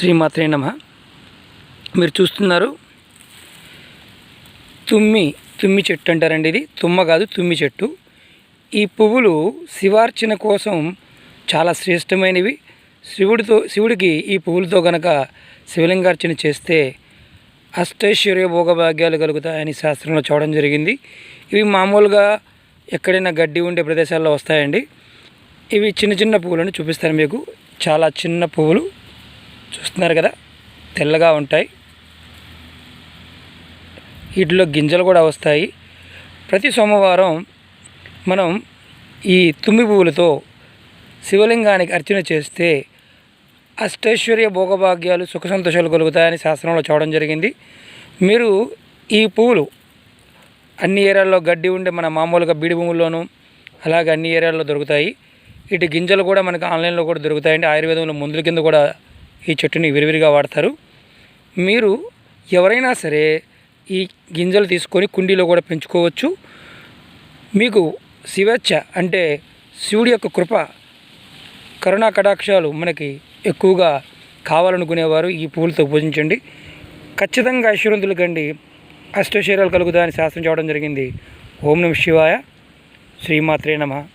శ్రీమాత్రే నమ. మీరు చూస్తున్నారు తుమ్మి తుమ్మి చెట్టు అంటారండి ఇది. తుమ్మ కాదు తుమ్మి చెట్టు. ఈ పువ్వులు శివార్చన కోసం చాలా శ్రేష్టమైనవి. శివుడితో శివుడికి ఈ పువ్వులతో గనక శివలింగార్చన చేస్తే అష్టైశ్వర్య భోగభాగ్యాలు కలుగుతాయని శాస్త్రంలో చూడడం జరిగింది. ఇవి మామూలుగా ఎక్కడైనా గడ్డి ఉండే ప్రదేశాల్లో వస్తాయండి. ఇవి చిన్న చిన్న పువ్వులను చూపిస్తాను మీకు. చాలా చిన్న పువ్వులు. చూస్తున్నారు కదా? తెల్లగా ఉంటాయి. వీటిలో గింజలు కూడా వస్తాయి. ప్రతి సోమవారం మనం ఈ తుమ్మి పువ్వులతో శివలింగానికి అర్చన చేస్తే అష్టైశ్వర్య భోగభాగ్యాలు సుఖ సంతోషాలు కలుగుతాయని శాస్త్రంలో చూడడం జరిగింది. మీరు ఈ పువ్వులు అన్ని ఏరియాల్లో గడ్డి ఉండే మన మామూలుగా బీడి భూముల్లోనూ అలాగే అన్ని ఏరియాల్లో దొరుకుతాయి. వీటి గింజలు కూడా మనకు ఆన్లైన్లో కూడా దొరుకుతాయండి. ఆయుర్వేదంలో మందుల కింద కూడా ఈ చెట్టుని విరివిరిగా వాడతారు. మీరు ఎవరైనా సరే ఈ గింజలు తీసుకొని కుండీలో కూడా పెంచుకోవచ్చు. మీకు శివేచ్ఛ అంటే శివుడి యొక్క కృప కరుణా కటాక్షాలు మనకి ఎక్కువగా కావాలనుకునేవారు ఈ పువ్వులతో పూజించండి. ఖచ్చితంగా ఐశ్వర్యంతులు కండి. అష్టశీరాలు కలుగుతాయని శాస్త్రం చూడడం జరిగింది. ఓం నమ శివాయ. శ్రీమాత్రే నమ.